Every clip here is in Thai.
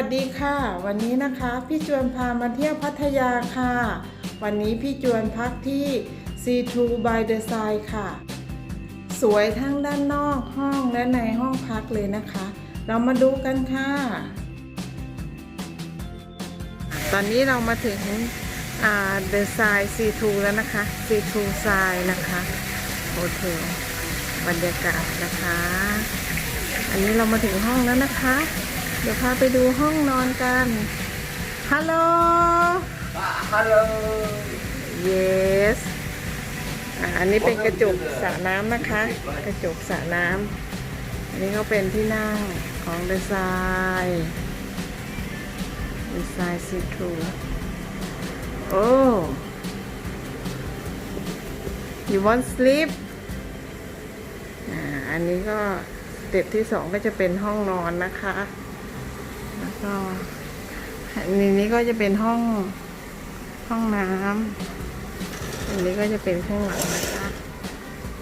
วัสดีค่ะ วันนี้นะคะพี่จวนพามาเที่ยวพัทยาค่ะ วันนี้พี่จวนพักที่ C2 by the Side ค่ะ สวยทั้งด้านนอกห้องและในห้องพักเลยนะคะ เรามาดูกันค่ะ ตอนนี้เรามาถึง The Side C2 แล้วนะคะ C2 Side นะคะโฮเทลบรรยากาศนะคะ อันนี้เรามาถึงห้องแล้วนะคะ เดี๋ยวพาไปดูห้องนอนกัน ฮัลโหล Hello. yes อ่าอันนี้เป็นกระจกสระน้ำนะคะ กระจกสระน้ำอันนี้ก็เป็นที่นั่งของดีไซน์ดีไซน์ซีทรูโอ้ you want sleep อ่าอันนี้ก็สเต็ปที่สองก็จะเป็นห้องนอนนะคะแล้ว ก็อันนี้ก็จะเป็นห้องห้องน้ำอันนี้ก็จะเป็นข้างหลังนะคะ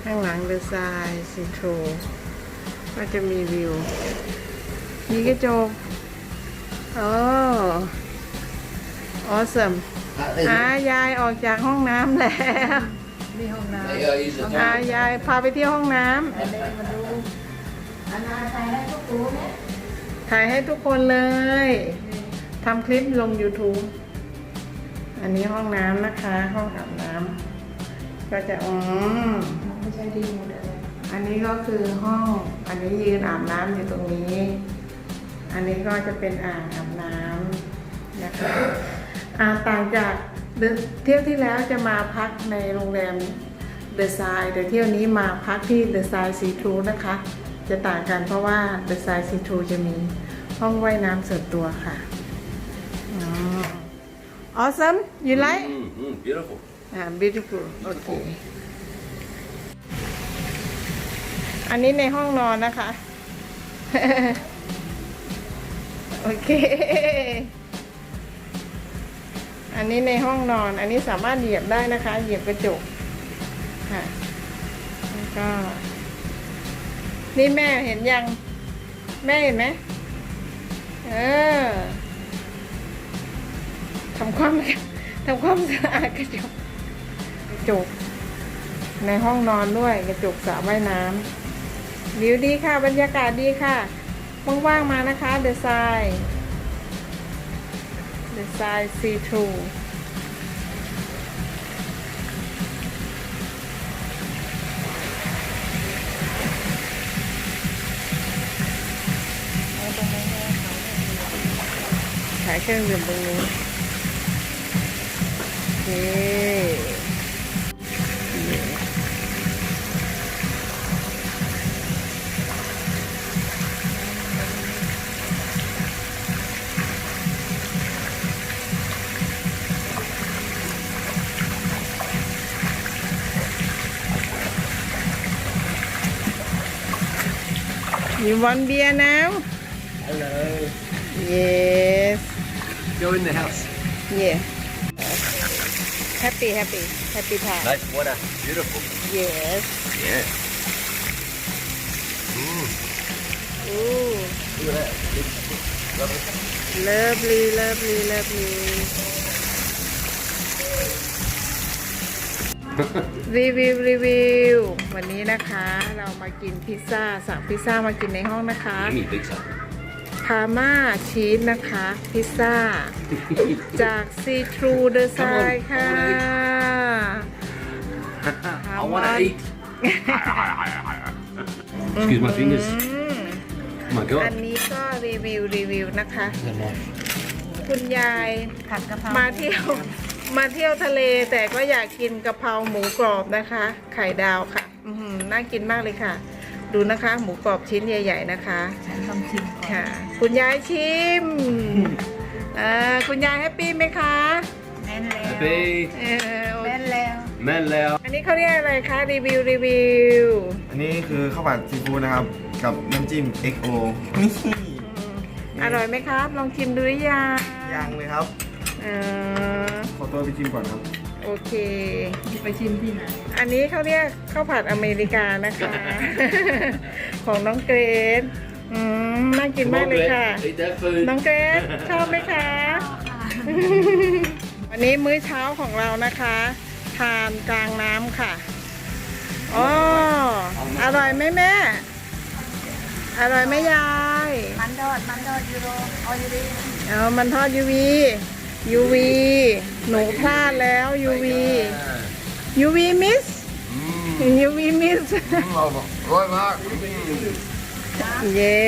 ข้างหลังดีไซน์ซีทรูก็จะมีวิว มีกระจกโอ้ออสมอายายออกจากห้องน้ำแล้วนี่ห้องน้ There you go, use the อายายพาไปเที่ยวห้องน้ำำอันนี้มาดูอันนาใครให้พวกกูเนี่ย ถ่ายให้ทุกคนเลยทำคลิปลง YouTube อันนี้ห้องน้ำนะคะ ห้องอาบน้ำก็จะอืมไม่ใช่ดีหมดเลยอันนี้ก็คือห้อง อันนี้ยืนอาบน้ำอยู่ตรงนี้ อันนี้ก็จะเป็นอ่างอาบน้ำนะคะอ่าต่างจากเดือนเที่ยวที่แล้วจะมาพักในโรงแรมเดอะไซด์แต่เที่ยวนี้มาพักที่เดอะไซด์ซีทรูนะคะ จะต่างกันเพราะว่าเดอะไซด์ซีทรูจะมี ห้องว่ายน้ำส่วนตัวค่ะอ๋อ awesome you like Mm, mm, beautiful. อ่า beautiful โอเคอันนี้ในห้องนอนนะคะ โอเค อันนี้ในห้องนอน อันนี้สามารถเหยียบได้นะคะ เหยียบกระจกค่ะแล้วก็ นี่แม่เห็นยัง แม่เห็นไหม เออทำความทำความสะอาดกระจกกระจก ในห้องนอนด้วยกระจกสระว่ายน้ำวิวดีค่ะ บรรยากาศดีค่ะ ว่างๆมานะคะ เดอะไซเดอะไซซีทรู ขายเครื่องดื่มตรงนี้โอเค You want beer now? Hello. Yes. Go in the house. Yeah. Happy, happy, happy time. Nice water. Beautiful. Yes. Yeah. Mm, Ooh, look at that. Lovely. lovely, lovely, lovely. รีวิวรีวิววันนี้นะคะ เรามากินพิซซ่าสั่งพิซซ่ามากินในห้องนะคะ Gimme pizza. พาม่าชีสนะคะ พิซซ่า จากซีทรูเดอะไซ Come on, ค่ะ I want to eat. Excuse my fingers. อืม Oh my อัน god. นี้ก็รีวิวรีวิวนะคะคุณยายผัดกะเพรามาเที่ยวมาเที่ยวทะเลแต่ก็อยากกินกะเพราหมูกรอบนะคะ ไข่ดาวค่ะ อือหือน่ากินมากเลยค่ะ ดูนะคะ หมูกรอบชิ้นใหญ่ ๆ นะคะฉันต้องชิมก่อนค่ะ คุณยายชิมเอ่อคุณยายแฮปปี้ไหมคะแม่นแล้ว Happy. เออแม่นแล้ว Mellow. อันนี้เขาเรียกอะไรคะรีวิวรีวิวอันนี้คือข้าวผัดซีฟู้ดนะครับ กับน้ำจิ้ม XO นี่อร่อยไหมครับ ลองชิมดูหรือยังยังเลยครับ เออขอตัวไปชิมก่อนครับ โอเค ไปชิมที่ไหนอันนี้เขาเรียกข้าวผัดอเมริกานะคะ ของน้องเกรซอืมน่ากินมากเลยค่ะ Eat that food. น้องเกรซชอบไหมคะ วันนี้มื้อเช้าของเรานะคะ ทานกลางน้ำค่ะอ๋ออร่อยไหมแม่ อร่อยไหมยาย มันดอดมันดอดยูโรออยูรีเอามันทอดยูวี ยูวีหนูพลาดแล้วยูวียูวีมิสยูวีมิสร้อยมากเย้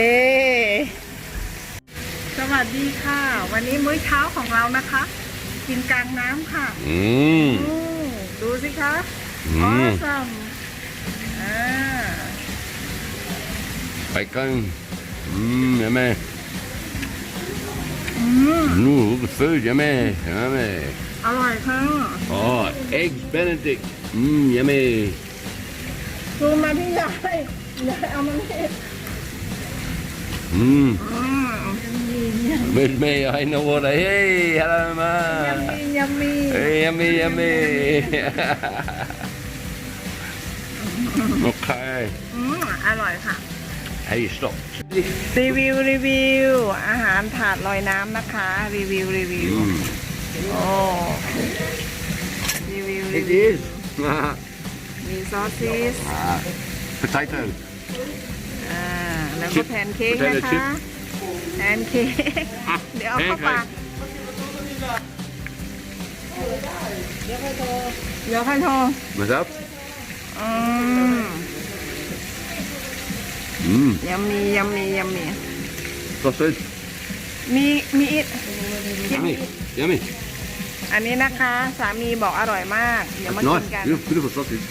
สวัสดีค่ะ วันนี้มื้อเช้าของเรานะคะ กินกลางน้ำค่ะ Mmm. อืมดูสิคะอืออมซัมอ่า Bacon. Mmm, yummy. อืม Ooh, look at food, yummy. Yummy. อร่อยค่ะ Oh, eggs Benedict. Mmm, yummy. ซูมมาที่ยายยายเอามันนี่ Mmm. อืม With me, I know what I. Hey, hello, ยัม man. มี่ยัมมี่ Hey, yummy, yummy. okay. อืมอร่อยค่ะ Hey, stop. รีวิวรีวิว อาหารถาดลอยน้ำนะคะ รีวิวรีวิว Mmm. โอ้รีวิวรี It วิว is. มีซอสซิส Potato. อ่าแล้วก็แพนเค้ก Potato นะคะ chip แพนเค้กเดี๋ยวเอาเข้าปากเดี๋ยวค่อยโทร What's up? อืม Mmm. ยัมมียัมมียัมมี Sausage. มีมีอีก Yummy. Yummy. อันนี้นะคะสามีบอกอร่อยมาก เดี๋ยวมา That's กิน nice. กัน Beautiful, beautiful sausage.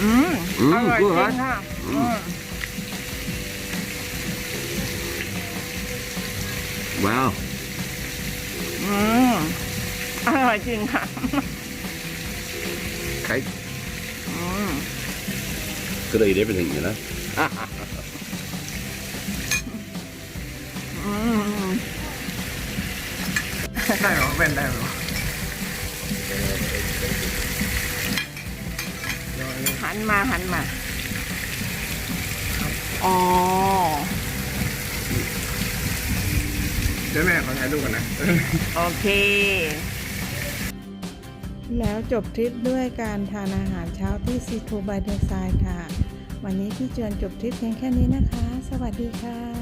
อืมอืมอร่อย good, จริง right? ค่ะอืม Wow. อืมอร่อยจริงค่ะ Cake. อืม Could eat everything, you know. อืมได้เหรอเป็นได้เหรอหันมาหันมา อ๋อ เดี๋ยวแม่ขอถ่ายรูปก่อนนะ โอเค แล้วจบทริปด้วยการทานอาหารเช้าที่ซีทูบายเดอร์ไซด์ค่ะ วันนี้พี่เจือนจบทริปเพียงแค่นี้นะคะ สวัสดีค่ะ